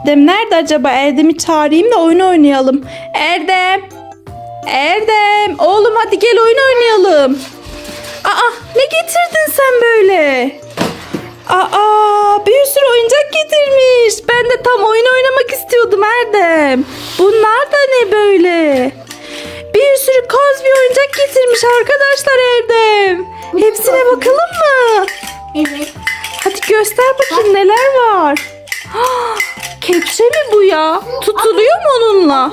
Erdem nerede acaba? Erdem'i çağırayım da oyun oynayalım. Erdem! Erdem! Oğlum hadi gel oyun oynayalım. Aa ne getirdin sen böyle? Aa bir sürü oyuncak getirmiş. Ben de tam oyun oynamak istiyordum Erdem. Bunlar da ne böyle? Bir sürü bir oyuncak getirmiş arkadaşlar Erdem. Hepsine bakalım mı? Evet. Hadi göster bakayım neler var. Kepçe mi bu ya? Tutuluyor mu onunla?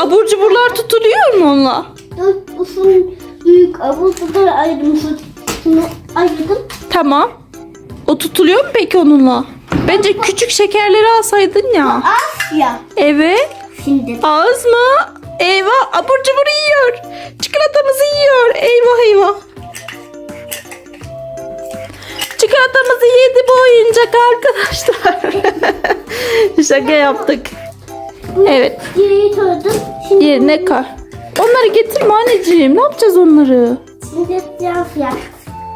Abur cuburlar tutuluyor mu onunla? dört uzun büyük abuzları ayırmışım. Şunu ayırdım. Tamam. O tutuluyor mu peki onunla? Bence küçük şekerleri alsaydın ya. Asya. Evet. Şimdi Ağız mı? Eyvah abur cubur yiyor. Çikolatamızı yiyor. Eyvah eyvah. Çikolatamızı yedi bu oyuncak arkadaşlar. Şaka yaptık. Evet. geriye koydum. Şimdi Yerine kar. Onları getirme anneciğim. Ne yapacağız onları? Şimdi biraz yak.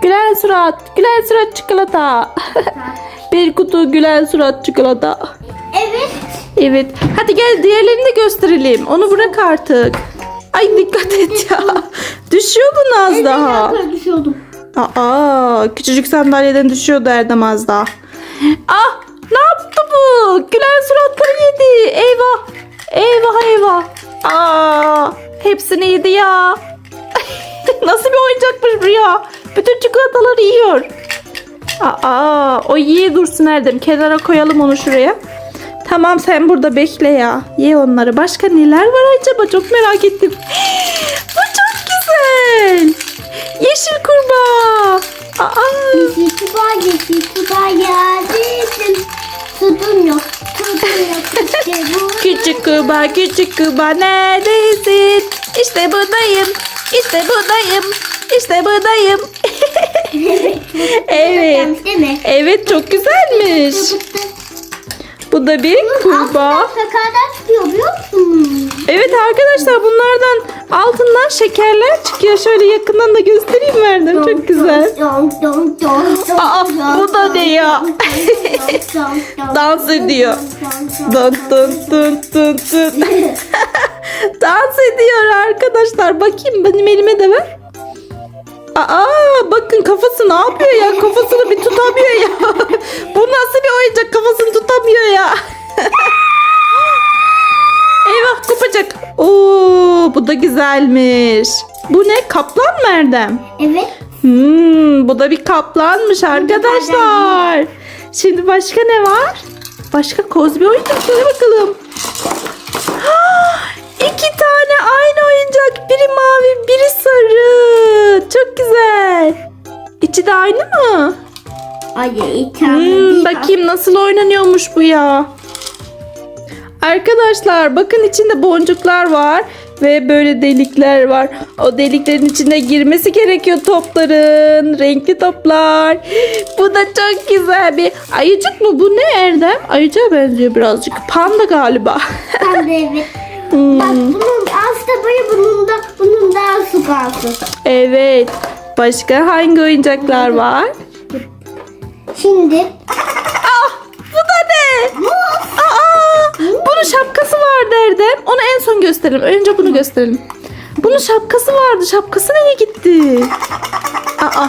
Gülen surat. Gülen surat çikolata. Bir kutu gülen surat çikolata. Evet. Evet. Hadi gel diğerlerini de gösterelim. Onu bırak artık. Ay dikkat et ya. Düşüyor bu az daha. Ben düşüyordum. Aa, küçücük sandalyeden düşüyordu Erdem az daha. Ah yaptı bu? Gülen suratları yedi. Eyvah. Eyvah eyvah. Aa, hepsini yedi ya. Nasıl bir oyuncakmış bu ya? Bütün çikolataları yiyor. Aa, o yiye dursun Erdem. Kenara koyalım onu şuraya. Tamam sen burada bekle ya. Ye onları. Başka neler var acaba? Çok merak ettim. Bu çok güzel. Yeşil kurbağa. Aa, Yeşil tuba yeşil tuba geldim. Tutun yok. Tutun yok. İşte bu. küçük kurbağa, küçük kurbağa neredesin? İşte buradayım. İşte buradayım. İşte buradayım. evet. Değil mi? Evet çok güzelmiş. Bu da bir kurbağa. Sakardan çıkıyor biliyor musun? Evet arkadaşlar bunlardan altından şekerler çıkıyor. Şöyle yakından da göstereyim verdim. Çok güzel. Aa, bu da ne ya? Dans ediyor. Dın dın dın dın dın. Dans ediyor arkadaşlar. Bakayım benim elime de ver. Aa bakın kafası ne yapıyor ya? Kafasını bir tutamıyor ya. Güzelmiş. Bu ne? Kaplan mı Erdem? Evet. Hmm, bu da bir kaplanmış arkadaşlar. Şimdi başka ne var? Başka koz bir oyuncaklara bakalım. Ah, İki tane aynı oyuncak. Biri mavi, biri sarı. Çok güzel. İçi de aynı mı? Ay tamam. Hmm, bakayım nasıl oynanıyormuş bu ya. Arkadaşlar bakın içinde boncuklar var ve böyle delikler var. O deliklerin içine girmesi gerekiyor topların. Renkli toplar. Bu da çok güzel bir ayıcık mı? Bu ne Erdem? Ayıcığa benziyor birazcık. Panda galiba. De evet. Hmm, Bak bunun aslında böyle bunun da bunun daha su kalsın. evet. Başka hangi oyuncaklar var? Şimdi Ah! Bu da ne? Aa! Bunun şapkası vardı Erdem. Onu en son gösterelim. Önce bunu gösterelim. Bunun şapkası vardı. Şapkası nereye gitti? Aa!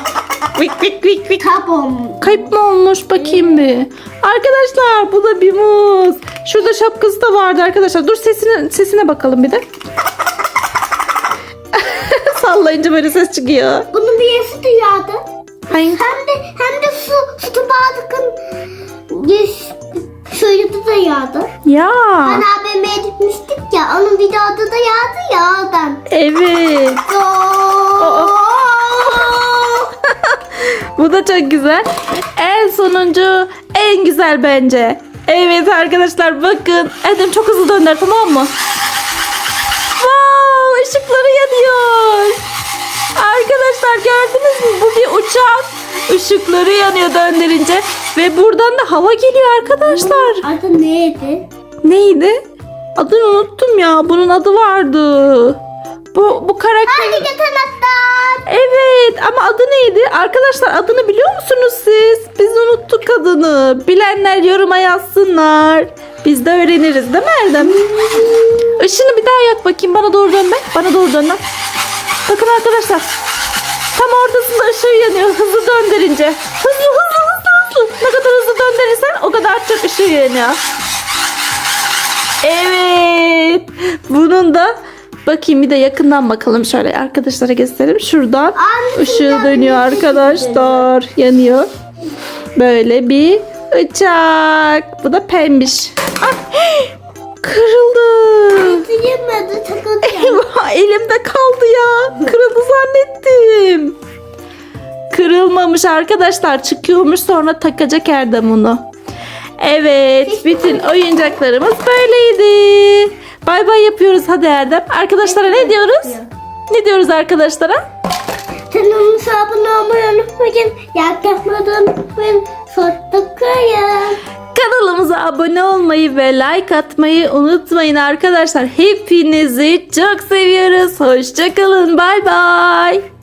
Vik vik vik vik. kabom. Kayıp mı olmuş bakayım bir. Arkadaşlar bu da bir muz. Şurada şapkası da vardı arkadaşlar. Dur sesine sesine bakalım bir de. Sallayınca böyle ses çıkıyor. Bunun bir yesi de yağdı. Hangi? Hem de hem de su su tabağının şöyle da yağdı. Ya. Hani AVM'ye gitmiştik ya onun videoda da yağdı ya oradan. Evet. Bu da çok güzel. En sonuncu en güzel bence. Evet arkadaşlar bakın. Erdem çok hızlı dönder tamam mı? Wow ışıkları yanıyor. Arkadaşlar gördünüz mü? Bu bir uçak. Işıkları yanıyor döndürünce. Ve buradan da hava geliyor arkadaşlar. Adı neydi? Neydi? Adını unuttum ya. Bunun adı vardı. Bu bu karakter. Evet ama adı neydi? Arkadaşlar adını biliyor musunuz siz? Biz unuttuk adını. Bilenler yoruma yazsınlar. Biz de öğreniriz değil mi Erdem? Işını bir daha yak bakayım. Bana doğru dönme. Bana doğru dönme. Bakın arkadaşlar. Tam ortasında ışığı yanıyor. Hızlı döndürünce. Hızlı hızlı hızlı hızlı. Ne kadar hızlı döndürürsen o kadar çok ışığı yanıyor. Evet. Bunun da bakayım bir de yakından bakalım şöyle arkadaşlara göstereyim. Şuradan Anne, ışığı dönüyor arkadaşlar. Yanıyor. Böyle bir uçak. Bu da pembiş. Ah, kırıldı. Elimde kaldı ya. Kırıldı zannettim. Kırılmamış arkadaşlar. Çıkıyormuş sonra takacak Erdem onu. Evet bütün oyuncaklarımız böyleydi. Bay bay yapıyoruz hadi Erdem. Arkadaşlara ne diyoruz? Ne diyoruz arkadaşlara? Kanalımıza abone olmayı unutmayın. Yaklaşmadan unutmayın. Hoşçakalın. Kanalımıza abone olmayı ve like atmayı unutmayın arkadaşlar. Hepinizi çok seviyoruz. Hoşçakalın. Bay bay.